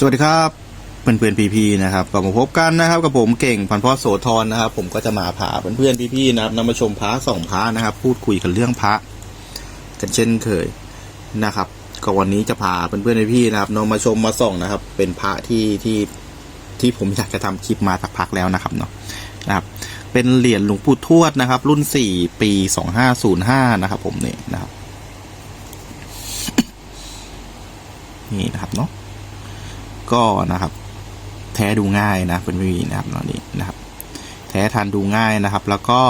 สวัสดีครับเพื่อนเพื่อนพี่ๆนะครับก็มาพบกันนะครับกับผมเก่งพันพ่อโสธรนะครับ ผมก็จะมาพาเพื่อนเพื่อนๆพี่ๆนะครับนำมาชมพระสองพระนะครับ พูดคุยกันเรื่องพระกันเช่นเคยนะครับ ก็วันนี้จะพาเพื่อนเพื่อนๆพี่ๆนะครับนำมาชมมาส่องนะครับ เป็นพระที่ที่ที่ผมอยากจะทำคลิปมาสักพักแล้วนะครับเนาะนะครับ เป็นเหรียญหลวงปู่ทวดนะครับ รุ่นสี่ปีสองห้าศูนย์ห้านะครับ ผมเนี่ยนะครับ นี่นะครับเนาะ ก็นะครับ แท้ดูง่ายนะเป็นวีนะครับตอนนี้นะครับ แท้ทันดูง่ายนะครับ แล้วก็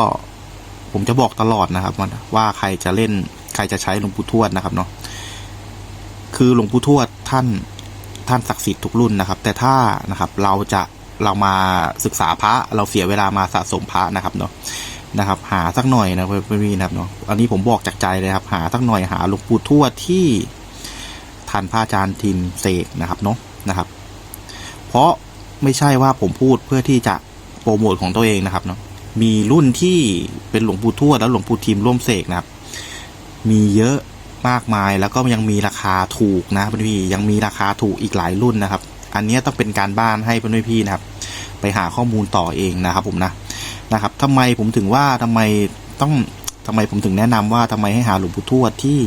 ผมจะบอกตลอดนะครับว่าว่าใครจะเล่นใครจะใช้หลวงปู่ทวดนะครับเนาะคือหลวงปู่ทวดท่านท่านศักดิ์สิทธิ์ทุกรุ่นนะครับ แต่ถ้านะครับเราจะเรามาศึกษาพระเราเสียเวลามาสะสมพระนะครับเนาะนะครับ หาสักหน่อยนะเพื่อนๆนะครับเนาะอันนี้ผมบอกจากใจเลยครับ หาสักหน่อยหาหลวงปู่ทวดที่ทันพระอาจารย์ทิมเสกนะครับเนาะ นะครับ เพราะไม่ใช่ว่าผมพูดเพื่อที่จะโปรโมทของตัวเองนะครับเนาะมีรุ่นที่เป็นหลวงปู่ทวดและหลวงปู่ทิมร่วมเสกนะครับ มีเยอะมากมายแล้วก็ยังมีราคาถูกนะพี่ยังมีราคาถูกอีกหลายรุ่นนะครับ อันนี้ต้องเป็นการบ้านให้เพื่อนพี่นะครับ ไปหาข้อมูลต่อเองนะครับ ผมนะนะครับทำไมผมถึงว่าทำไมต้องทำไมผมถึงแนะนำว่าทำไมให้หาหลวงปู่ทวดที่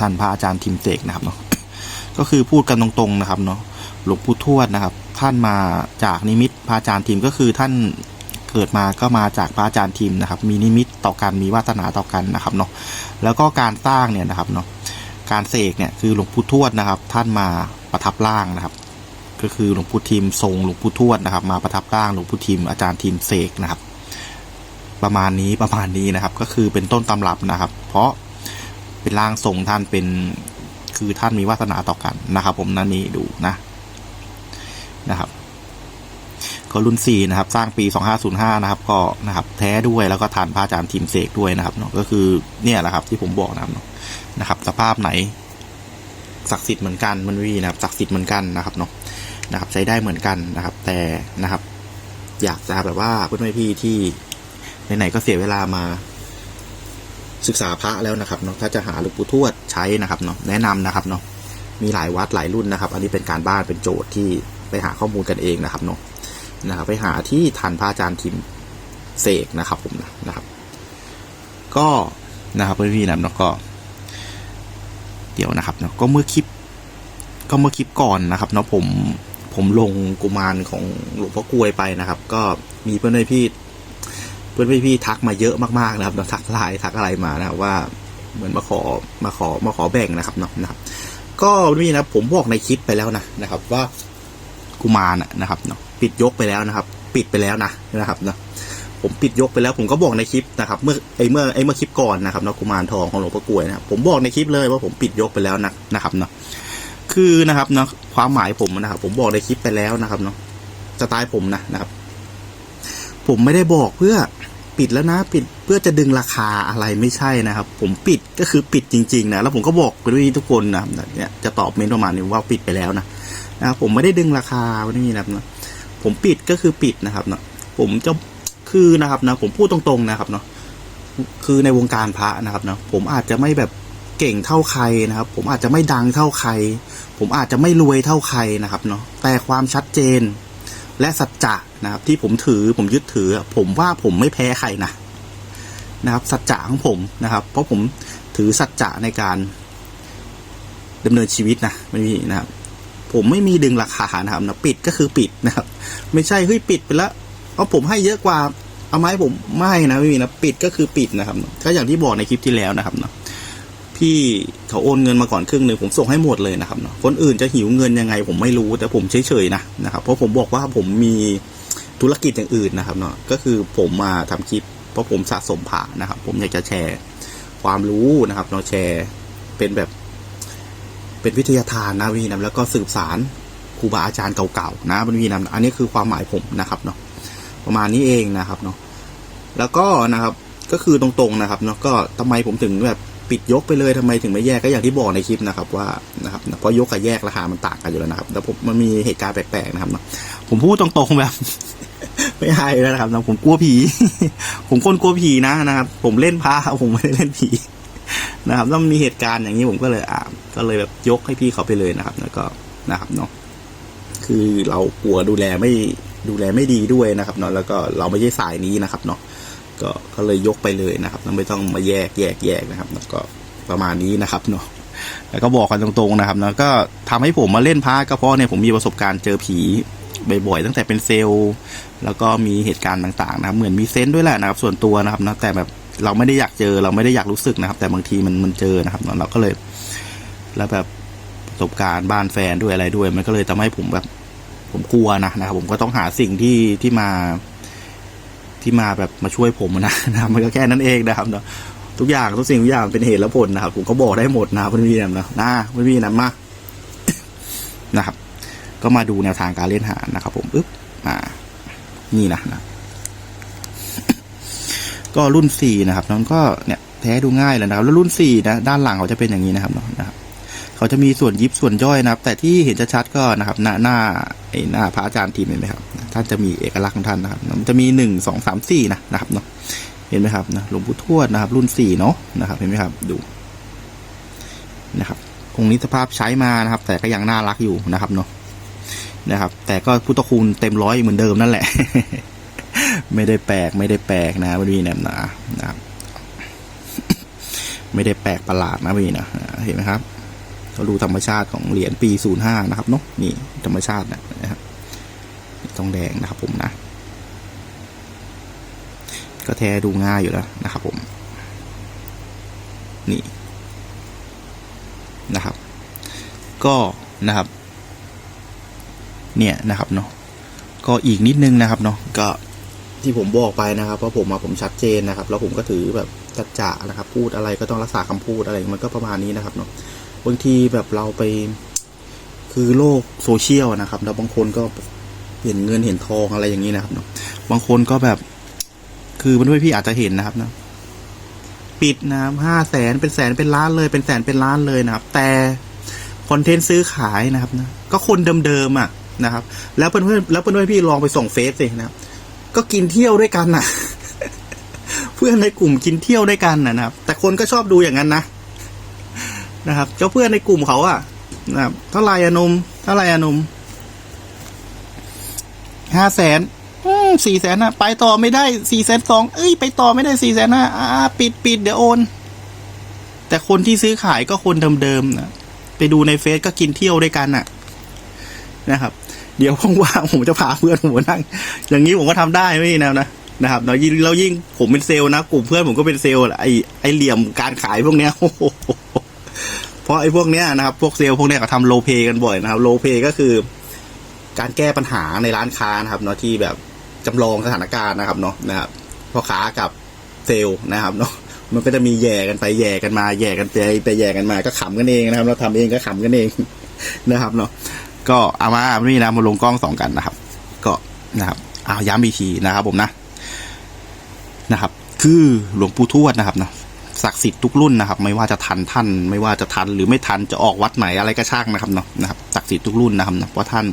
ท่านพระอาจารย์ทิมเสกนะครับเนาะ ก็คือพูดกันตรงๆนะครับเนาะหลวงปู่ทวดนะครับ ท่านมาจากนิมิตพระอาจารย์ทีมก็คือท่านเกิดมาก็มาจากพระอาจารย์ทีมนะครับ มีนิมิตต่อกันมีวาสนาต่อกันนะครับเนาะแล้วก็การสร้างเนี่ยนะครับเนาะการเสกเนี่ยคือหลวงปู่ทวดนะครับ ท่านมาประทับร่างนะครับ ก็คือหลวงปู่ทีมทรงหลวงปู่ทวดนะครับ มาประทับร่างหลวงปู่ทีมอาจารย์ทีมเสกนะครับ ประมาณนี้ประมาณนี้นะครับ ก็คือเป็นต้นตำรับนะครับ เพราะเป็นร่างทรงท่านเป็น คือท่านมีวาสนาต่อกันนะครับ ผมนั่นนี่ดูนะนะครับก็รุ่น 4 นะครับ สร้างปี 2505 นะครับ ก็นะครับ แท้ด้วยแล้วก็ทานพระอาจารย์ทีมเสกด้วยนะครับเนาะก็คือเนี่ยแหละครับที่ผมบอกนะครับเนาะนะครับ สภาพไหนศักดิ์สิทธิ์เหมือนกันมันวีนะครับศักดิ์สิทธิ์เหมือนกันนะครับเนาะนะครับ ใช้ได้เหมือนกันนะครับ แต่นะครับ อยากจะแบบว่าเพื่อนพี่ที่ไหนๆก็เสียเวลามา ศึกษาพระแล้วนะครับเนาะถ้าจะหาหลวงปู่ทวดใช้นะครับเนาะแนะนำนะครับเนาะมีหลายวัดหลายรุ่นนะครับ อันนี้เป็นการบ้านเป็นโจทย์ที่ไปหาข้อมูลกันเองนะครับเนาะนะครับ ไปหาที่ทันพระอาจารย์ทิมเสกนะครับผมนะนะครับ ก็นะครับเพื่อนพี่นะเนาะก็ เดี๋ยวนะครับเนาะก็เมื่อคลิป ก็เมื่อคลิปก่อนนะครับเนาะผมผมลงกุมารของหลวงพ่อกลวยไปนะครับ ก็มีเพื่อนพี่ พื่อนพี่ๆทักมาเยอะมากๆนะครับทักไลน์ทักอะไรมานะครับว่าเหมือนมาขอมาขอมาขอแบ่งนะครับเนาะนะครับก็นี่นะผมบอกในคลิปไปแล้วนะนะครับ ว่ากุมารนะครับเนาะปิดยกไปแล้วนะครับ ปิดไปแล้วนะนะครับเนาะผมปิดยกไปแล้วผมก็บอกในคลิปนะครับเมื่อไอเมื่อไอเมื่อคลิปก่อนนะครับเนาะกุมารทองของหลวงพ่อกลวยนะครับผมบอกในคลิปเลยว่าผมปิดยกไปแล้วนะนะครับเนาะคือนะครับเนาะความหมายผมนะครับผมบอกในคลิปไปแล้วนะครับเนาะสไตล์ผมนะนะครับ ผมไม่ได้บอกเพื่อ ปิดแล้วนะปิดเพื่อจะดึงราคาอะไรไม่ใช่นะครับ ผมปิดก็คือปิดจริงๆนะแล้วผมก็บอกกับทุกคนนะเนี่ยจะตอบเมนต์ประมาณนี้ว่าปิดไปแล้วนะนะครับผมไม่ได้ดึงราคาวันนี้นะครับนะผมปิดก็คือปิดนะครับเนาะผมจะคือนะครับนะผมพูดตรงๆนะครับเนาะคือในวงการพระนะครับเนาะผมอาจจะไม่แบบเก่งเท่าใครนะครับ ผมอาจจะไม่ดังเท่าใคร ผมอาจจะไม่รวยเท่าใครนะครับเนาะแต่ความชัดเจน และสัจจะนะครับ ที่ผมถือผมยึดถือ ผมว่าผมไม่แพ้ใครนะนะครับ สัจจะของผมนะครับ เพราะผมถือสัจจะในการดำเนินชีวิตนะไม่มีนะครับ ผมไม่มีดึงราคานะครับนะปิดก็คือปิดนะครับ ไม่ใช่เฮ้ยปิดไปแล้วเพราผมให้เยอะกว่าเอาไหมผมไม่นะไม่มีนะปิดก็คือปิดนะครับ ก็อย่างที่บอกในคลิปที่แล้วนะครับเนาะ พี่เขาโอนเงินมาก่อนครึ่งหนึ่งผมส่งให้หมดเลยนะครับเนาะคนอื่นจะหิวเงินยังไง ผมไม่รู้แต่ผมเฉยๆนะนะครับเพราะผมบอกว่าผมมีธุรกิจอย่างอื่นนะครับเนาะก็คือผมมาทำคลิป เพราะผมสะสมผ่านะครับ ผมอยากจะแชร์ความรู้นะครับเนาะแชร์เป็นแบบ เป็นวิทยาทานนะพี่นะแล้วก็สืบสารครูบาอาจารย์เก่าๆนะพี่นะอันนี้คือความหมายผมนะครับเนาะประมาณนี้เองนะครับเนาะแล้วก็นะครับก็คือตรงๆนะครับเนาะก็ทำไมผมถึงแบบ ปิดยกไปเลยทำไมถึงไม่แยกก็อย่างที่บอกในคลิปนะครับว่านะครับเพราะยกกับแยกราคามันต่างกันอยู่แล้วนะครับ แล้วผมมันมีเหตุการณ์แปลกๆนะครับเนาะผมพูดตรงๆแบบ ไม่ให้แล้วนะครับนะผมกลัวผี ผมคนกลัวผีนะนะครับ ผมเล่นพระผมไม่ได้เล่นผีนะครับแล้วมันมีเหตุการณ์อย่างนี้ผมก็เลยอ่าก็เลยแบบยกให้พี่เขาไปเลยนะครับ แล้วก็นะครับเนาะคือเรากลัวดูแลไม่ดูแลไม่ดีด้วยนะครับเนาะแล้วก็เราไม่ใช่สายนี้นะครับเนาะ ก็ก็เลยยกไปเลยนะครับไม่ต้องมาแยกแยกแยกนะครับแล้วก็ประมาณนี้นะครับเนาะแล้วก็บอกกันตรงๆนะครับนะก็ทำให้ผมมาเล่นพระก็เพราะเนี่ยผมมีประสบการณ์เจอผีบ่อยๆตั้งแต่เป็นเซลล์ แล้วก็มีเหตุการณ์ต่างๆนะครับ เหมือนมีเซนต์ด้วยแหละนะครับ ส่วนตัวนะครับนะแต่แบบเราไม่ได้อยากเจอเราไม่ได้อยากรู้สึกนะครับ แต่บางทีมันมันเจอนะครับเราก็เลย แล้วแบบประสบการณ์บ้านแฟนด้วยอะไรด้วย มันก็เลยทำให้ผมแบบผมกลัวนะนะครับ ผมก็ต้องหาสิ่งที่ที่มา ที่มาแบบมาช่วยผมนะนะมันก็แค่นั้นเองนะครับเนาะทุกอย่างทุกสิ่งทุกอย่างเป็นเหตุและผลนะครับผมก็บอกได้หมดนะครับพี่พี่นะนะนะพี่พี่นะมานะครับ ก็มาดูแนวทางการเล่นหานะครับ ผมอึ๊บอ่า นี่นะนะก็รุ่นสี่นะครับน้องก็เนี่ยแท้ดูง่ายเลยนะครับแล้วรุ่นสี่นะด้านหลังเขาจะเป็นอย่างนี้นะครับเนาะนะครับ เขาจะมีส่วนยิบส่วนย่อยนะครับ แต่ที่เห็นชัดๆก็นะครับ หน้าหน้าไอ้หน้าพระอาจารย์ทีมเห็นไหมครับท่านจะมีเอกลักษณ์ของท่านนะครับมันจะมีหนึ่งสองสามสี่นะนะครับเนาะเห็นไหมครับนะหลวงปู่ทวดนะครับ รุ่นสี่เนาะนะครับ เห็นไหมครับดูนะครับองค์นี้สภาพใช้มานะครับ แต่ก็ยังน่ารักอยู่นะครับเนาะนะครับ แต่ก็พุทธคุณเต็มร้อยเหมือนเดิมนั่นแหละ ไม่ได้แปลกไม่ได้แปลกนะวันนี้เนี่นะนะครับ ไม่ได้แปลกประหลาดนะวันนี้นะเห็นไหมครับ เราดูธรรมชาติของเหรียญปีศูนย์ห้านะครับเนาะนี่ธรรมชาตินะนะครับทองแดงนะครับผมนะ ก็แท้ดูง่ายอยู่แล้วนะครับผม นี่นะครับ ก็นะครับ เนี่ยนะครับเนาะก็อีกนิดนึงนะครับเนาะก็ที่ผมบอกไปนะครับเพราะผมมาผมชัดเจนนะครับ แล้วผมก็ถือแบบจัดจ่านะครับ พูดอะไรก็ต้องรักษาคำพูดอะไรมันก็ประมาณนี้นะครับเนาะ บางทีแบบเราไป คือโลกโซเชียลนะครับแล้วบางคนก็เห็นเงินเห็นทองอะไรอย่างนี้นะครับเนาะบางคนก็แบบ คือมันด้วยพี่อาจจะเห็นนะครับเนาะปิดนะครับห้าแสนเป็นแสนเป็นล้านเลย เป็นแสนเป็นล้านเลยนะครับ แต่คอนเทนต์ซื้อขายนะครับนะก็คนเดิมๆอะนะครับ แล้วเพื่อนๆแล้วเพื่อนๆพี่ลองไปส่งเฟซสินะครับ ก็กินเที่ยวด้วยกันน่ะ เพื่อนในกลุ่มกินเที่ยวด้วยกันนะนะครับ แต่คนก็ชอบดูอย่างนั้นนะ นะครับ เจ้าเพื่อนในกลุ่มเขาอะนะครับเท่าไรอะนมเท่าไรอะนมห้าแสนสี่แสนนะไปต่อไม่ได้สี่แสนสองเอ้ยไปต่อไม่ได้สี่แสนนะอ่าปิดปิดเดี๋ยวโอน แต่คนที่ซื้อขายก็คนเดิมๆนะไปดูในเฟซก็กินเที่ยวด้วยกันน่ะ นะครับ เดี๋ยวว่างๆผมจะพาเพื่อนผมนั่ง อย่างนี้ผมก็ทำได้ไม่แนวนะนะครับแล้วยิ่งเรายิ่งผมเป็นเซลล์นะกลุ่มเพื่อนผมก็เป็นเซลล์ไอไอเหลี่ยมการขายพวกเนี้ยโอ้โห เพราะไอ้พวกเนี้ยนะครับพวกเซลล์พวกเนี้ยก็ทำโลเปกันบ่อยนะครับโลเปก็คือ การแก้ปัญหาในร้านค้านะครับเนาะที่แบบจำลองสถานการณ์นะครับเนาะนะครับพ่อค้ากับเซลล์นะครับเนาะมันก็จะมีแย่กันไปแย่กันมาแย่กันไปไปแย่กันมาก็ขำกันเองนะครับ เราทำเองก็ขำกันเองนะครับเนาะก็เอามาไม่มีนะมาลงกล้องสองกันนะครับ ก็นะครับเอาย้ำอีกทีนะครับผมนะนะครับ คือหลวงปู่ทวดนะครับนะ ศักดิ์สิทธิ์ทุกรุ่นนะครับ ไม่ว่าจะทันท่าน ไม่ว่าจะทันหรือไม่ทันจะออกวัดไหนอะไรก็ช่างนะครับเนาะนะครับศักดิ์สิทธิ์ทุกรุ่นนะครับนะเพราะท่าน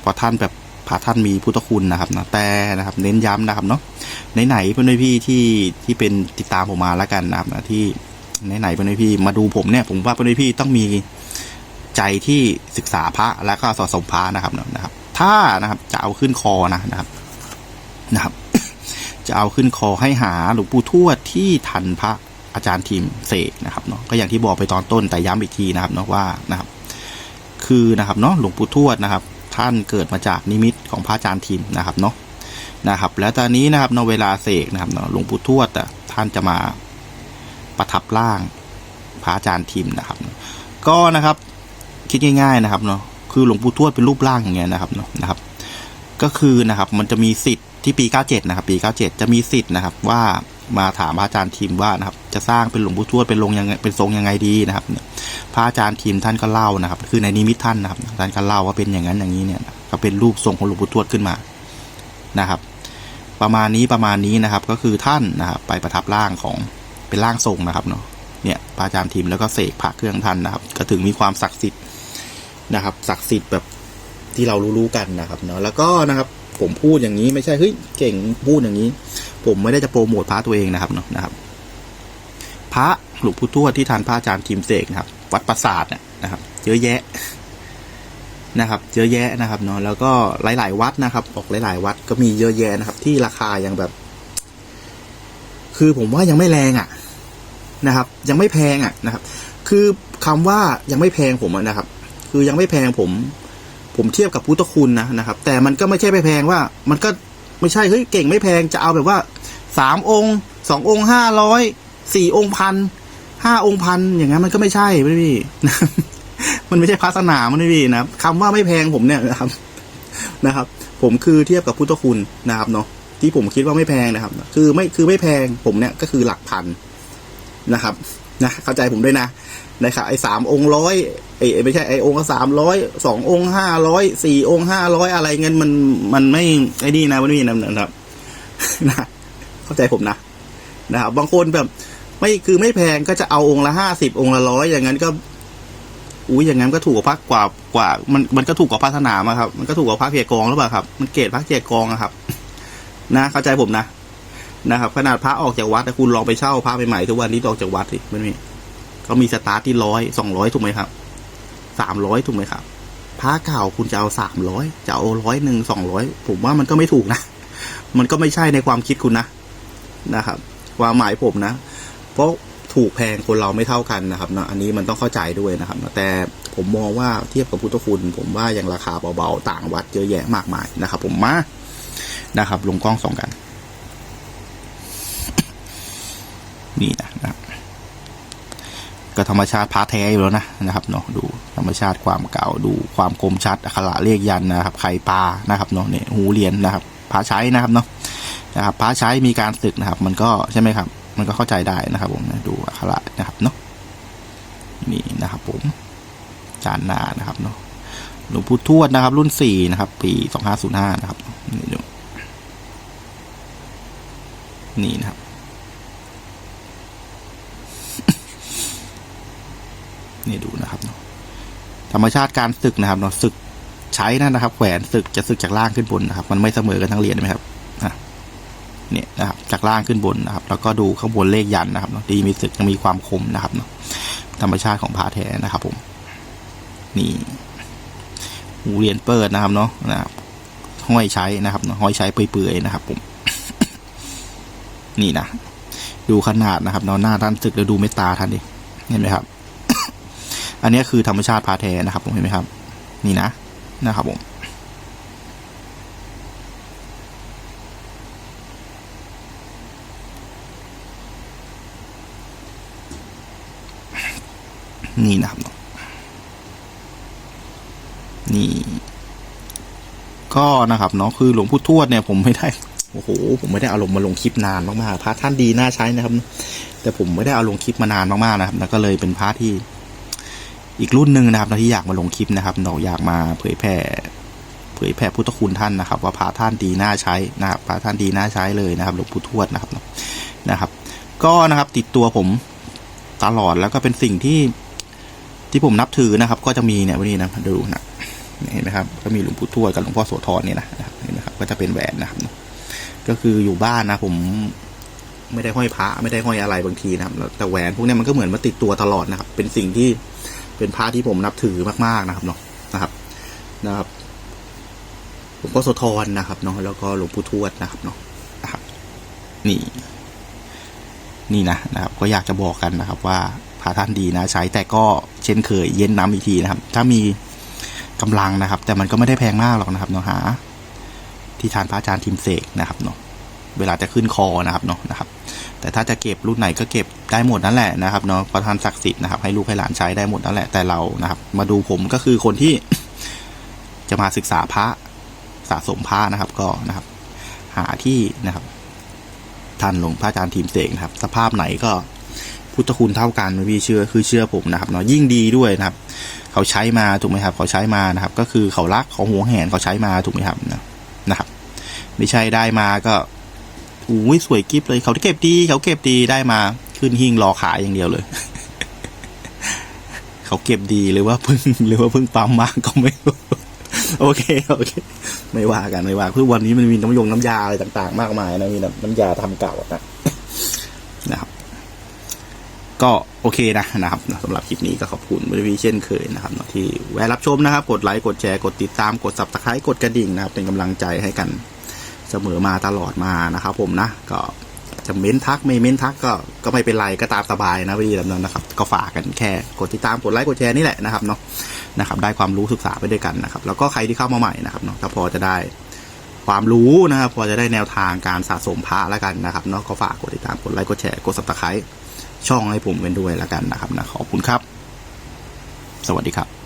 เพราะท่านแบบพระท่านมีพุทธคุณนะครับนะแต่นะครับ เน้นย้ำนะครับเนาะไหนๆเพื่อนพี่ที่ที่เป็นติดตามผมมาแล้วกันนะครับนะที่ไหนๆเพื่อนพี่มาดูผมเนี่ย ผมว่าเพื่อนพี่ต้องมีใจที่ศึกษาพระและก็สะสมพระนะครับนะครับ ถ้านะครับจะเอาขึ้นคอนะนะครับนะครับ จะเอาขึ้นคอให้หาหลวงปู่ทวดที่ทันพระอาจารย์ทีมเสกนะครับเนาะก็อย่างที่บอกไปตอนต้นแต่ย้ำอีกทีนะครับเนาะว่านะครับคือนะครับเนาะหลวงปู่ทวดนะครับ ท่านเกิดมาจากนิมิตของพระอาจารย์ทีมนะครับเนาะนะครับ แล้วตอนนี้นะครับในเวลาเสกนะครับเนาะหลวงปู่ทวดอะท่านจะมาประทับร่างพระอาจารย์ทีมนะครับ ก็นะครับคิดง่าย ๆนะครับเนาะคือหลวงปู่ทวดเป็นรูปร่างอย่างเงี้ยนะครับเนาะนะครับ ก็คือนะครับมันจะมีสิทธิ์ ที่ปี 97 นะครับ ปี 97 จะมีสิทธิ์นะครับ ว่ามาถามพระอาจารย์ทีมว่านะครับ จะสร้างเป็นหลวงปู่ทวดเป็นลงยังไงเป็นทรงยังไงดีนะครับพระอาจารย์ทีมท่านก็เล่านะครับ คือในนิมิตท่านนะครับท่านก็เล่าว่าเป็นอย่างนั้นอย่างนี้เนี่ย ก็เป็นรูปทรงของหลวงปู่ทวดขึ้นมานะครับ ประมาณนี้ประมาณนี้นะครับ ก็คือท่านนะครับ ไปประทับร่างของเป็นร่างทรงนะครับเนาะเนี่ยพระอาจารย์ทีมแล้วก็เสกพระเครื่องท่านนะครับ ก็ถึงมีความศักดิ์สิทธิ์นะครับศักดิ์สิทธิ์แบบที่เรารู้ๆกันนะครับเนาะแล้วก็นะครับ ผมพูดอย่างนี้ไม่ใช่เฮ้ยเก่งพูดอย่างนี้ ผมไม่ได้จะโปรโมทพระตัวเองนะครับเนาะนะครับ พระหลวงปู่ทวดที่ทานพระอาจารย์ทีมเสกนะครับ วัดปราสาทเนี่ยนะครับ เยอะแยะนะครับ เยอะแยะนะครับเนาะแล้วก็หลาย ๆ วัดนะครับบอกหลาย ๆ วัดก็มีเยอะแยะนะครับ ที่ราคายังแบบ คือผมว่ายังไม่แรงอะนะครับ ยังไม่แพงอะนะครับ คือคำว่ายังไม่แพงผมนะครับ คือยังไม่แพงผม ผมเทียบกับพุทธคุณนะนะครับ แต่มันก็ไม่ใช่ไม่แพงว่า มันก็ไม่ใช่เฮ้ยเก่งไม่แพงจะเอาแบบว่าสามองค์สององค์ห้าร้อยสี่องค์พันห้าองค์พันอย่างนั้นมันก็ไม่ใช่ไม่พี่มันไม่ใช่พระศาสนามันไม่พี่นะครับคำว่าไม่แพงผมเนี่ยนะครับนะครับ ผมคือเทียบกับพุทธคุณนะครับเนาะที่ผมคิดว่าไม่แพงนะครับ คือไม่คือไม่แพงผมเนี่ยก็คือหลักพันนะครับนะเข้าใจผมด้วยนะนะครับไอ้สามองค์ร้อย ไอ้ไม่ใช่ไอ้องค์สามร้อยสององค์ห้าร้อยสี่องค์ห้าร้อยอะไรเงินมันมันไม่ไอ้นี่นะมันไม่นะครับนะเข้าใจผมนะนะครับบางคนแบบ ไม่คือไม่แพงก็จะเอาองค์ละห้าสิบองค์ละร้อยอย่างนั้นก็อุ้ยอย่างนั้นก็ถูกกว่าพักกว่ากว่า มันมันก็ถูกกว่าพัฒนามาครับมันก็ถูกกว่าพักเกียร์กองหรือเปล่าครับ มันเกรดพักเกียร์กองอะครับ นะ เข้าใจผมนะนะครับขนาดพระออกจากวัดแต่คุณลองไปเช่าพระใหม่ๆทุกวันนี้ออกจากวัดสิมันมีเขามีสตาร์ทที่ร้อยสองร้อยถูกไหมครับ สามร้อยถูกไหมครับพระเก่าคุณจะเอาสามร้อยจะเอาร้อยหนึ่งสองร้อยผมว่ามันก็ไม่ถูกนะ มันก็ไม่ใช่ในความคิดคุณนะนะครับ ความหมายผมนะ เพราะถูกแพงคนเราไม่เท่ากันนะครับเนาะอันนี้มันต้องเข้าใจด้วยนะครับนะแต่ผมมองว่าเทียบกับพุทธคุณ ผมว่ายังราคาเบาๆต่างวัดเยอะแยะมากมายนะครับ ผมมานะครับ ลงกล้องสองกัน นี่นะนะ ครับก็ธรรมชาติพาแท้อยู่แล้วนะนะครับเนาะดูธรรมชาติความเก่าดูความคมชัดอักระเลขยันนะครับไข่ปลานะครับเนาะเนี่ยหูเรียนนะครับพาใช้นะครับเนาะนะครับพาใช้มีการศึกนะครับ มันก็ใช่ไหมครับ มันก็เข้าใจได้นะครับผมนะดูอักระนะครับเนาะนี่นะครับผมจานนานะครับเนาะหลวงปู่ทวดนะครับ รุ่นสี่นะครับ ปีสองห้าศูนย์ห้านะครับนี่นะครับ นี่ดูนะครับ ธรรมชาติการศึกนะครับเนาะศึกใช้นั่นนะครับ แขวนศึกจะศึกจากล่างขึ้นบนนะครับ มันไม่เสมอกันทั้งเหรียญใช่ไหมครับเนี่ยนะครับ จากล่างขึ้นบนนะครับ แล้วก็ดูข้างบนเลขยันนะครับเนาะดีมีศึกยังมีความคมนะครับเนาะธรรมชาติของพาแท้นะครับ ผม นี่หูเหรียญเปิดนะครับเนาะนะครับห้อยใช้นะครับเนาะห้อยใช้เปื่อยๆนะครับ ผม นี่นะดูขนาดนะครับเนาะหน้าด้านศึกแล้วดูเมตตาท่านดิเห็นไหมครับ อันนี้คือธรรมชาติพาแท้นะครับผมเห็นไหมครับ นี่นะนะครับผมนี่นะครับนี่ก็นะครับเนาะคือหลวงพ่อทวดเนี่ยผมไม่ได้โอ้โหผมไม่ได้อาลงมาลงคลิปนานมากๆพระท่านดีน่าใช้นะครับ แต่ผมไม่ได้เอาลงคลิปมานานมากๆนะครับแล้วก็เลยเป็นพระที่ อีกรุ่นหนึ่งนะครับที่อยากมาลงคลิปนะครับเราอยากมาเผยแพร่เผยแพร่พุทธคุณท่านนะครับ ว่าพระท่านดีน่าใช้นะครับพระท่านดีน่าใช้เลยนะครับหลวงปู่ทวดนะครับนะครับ ก็นะครับติดตัวผมตลอดแล้วก็เป็นสิ่งที่ที่ผมนับถือนะครับ ก็จะมีเนี่ยวันนี้นะดูนะเห็นไหมครับก็มีหลวงปู่ทวดกับหลวงพ่อโสธรเนี่ยนะเห็นไหมครับก็จะเป็นแหวนนะครับ ก็คืออยู่บ้านนะผมไม่ได้ห้อยพระไม่ได้ห้อยอะไรบางทีนะครับ แต่แหวนพวกนี้มันก็เหมือนมาติดตัวตลอดนะครับ เป็นสิ่งที่ เป็นพระที่ผมนับถือมากๆนะครับเนาะนะครับนะครับหลวงพ่อโสธรนะครับเนาะแล้วก็หลวงปู่ทวดนะครับเนาะนะครับ นี่ นี่นะนะครับ ก็อยากจะบอกกันนะครับว่าพระท่านดีนะ ใช้แต่ก็เช่นเคย เย็นน้ำอีกทีนะครับ ถ้ามีกำลังนะครับ แต่มันก็ไม่ได้แพงมากหรอกนะครับเนาะหาที่ทานพระอาจารย์ทิมเสกนะครับเนาะเวลาจะขึ้นคอนะครับเนาะนะครับ แต่ถ้าจะเก็บรุ่นไหนก็เก็บได้หมดนั่นแหละนะครับเนาะประธานศักดิ์สิทธิ์นะครับให้ลูกให้หลานใช้ได้หมดนั่นแหละแต่เรานะครับ มาดูผมก็คือคนที่จะมาศึกษาพระสะสมพระนะครับ ก็นะครับ หาที่นะครับท่านหลวงพระอาจารย์ทีมเสกนะครับ สภาพไหนก็พุทธคุณเท่ากันพี่เชื่อคือเชื่อผมนะครับเนาะยิ่งดีด้วยนะครับ เขาใช้มาถูกไหมครับ เขาใช้มานะครับ ก็คือเขารักเขาหวงแหนเขาใช้มาถูกไหมครับนะครับ ไม่ใช่ได้มาก็ อุ้ยสวยกิฟเลยเขาเก็บดีเขาเก็บดีได้มา ขึ้นหิ้งรอขายอย่างเดียวเลย เขาเก็บดีหรือว่าเพิ่งหรือว่าเพิ่งปั๊มมาก็ไม่รู้โอเคโอเค ไม่ว่ากันไม่ว่าคือวันนี้มันมีน้ำยงน้ำยาอะไรต่างๆ มากมายนะมีน้ำน้ำยาทำเก่านะนะครับ ก็โอเคนะนะครับสำหรับคลิปนี้ก็ขอบคุณพี่ๆเช่นเคยนะครับที่แวะรับชมนะครับ กดไลค์กดแชร์กดติดตามกด subscribe กดกระดิ่งนะครับ เป็นกำลังใจให้กัน เสมอมาตลอดมานะครับ ผมนะก็จะเม้นทักไม่เม้นทักก็ก็ไม่เป็นไรก็ตามสบายนะพี่ดำเนินนะครับ ก็ฝากกันแค่กดติดตามกดไลค์กดแชร์นี่แหละนะครับเนาะนะครับ ได้ความรู้ศึกษาไปด้วยกันนะครับ แล้วก็ใครที่เข้ามาใหม่นะครับเนาะถ้าพอจะได้ความรู้นะครับพอจะได้แนวทางการสะสมพระแล้วกันนะครับเนาะก็ฝากกดติดตามกดไลค์กดแชร์กด subscribe ช่องให้ผมเป็นด้วยแล้วกันนะครับนะขอบคุณครับ สวัสดีครับ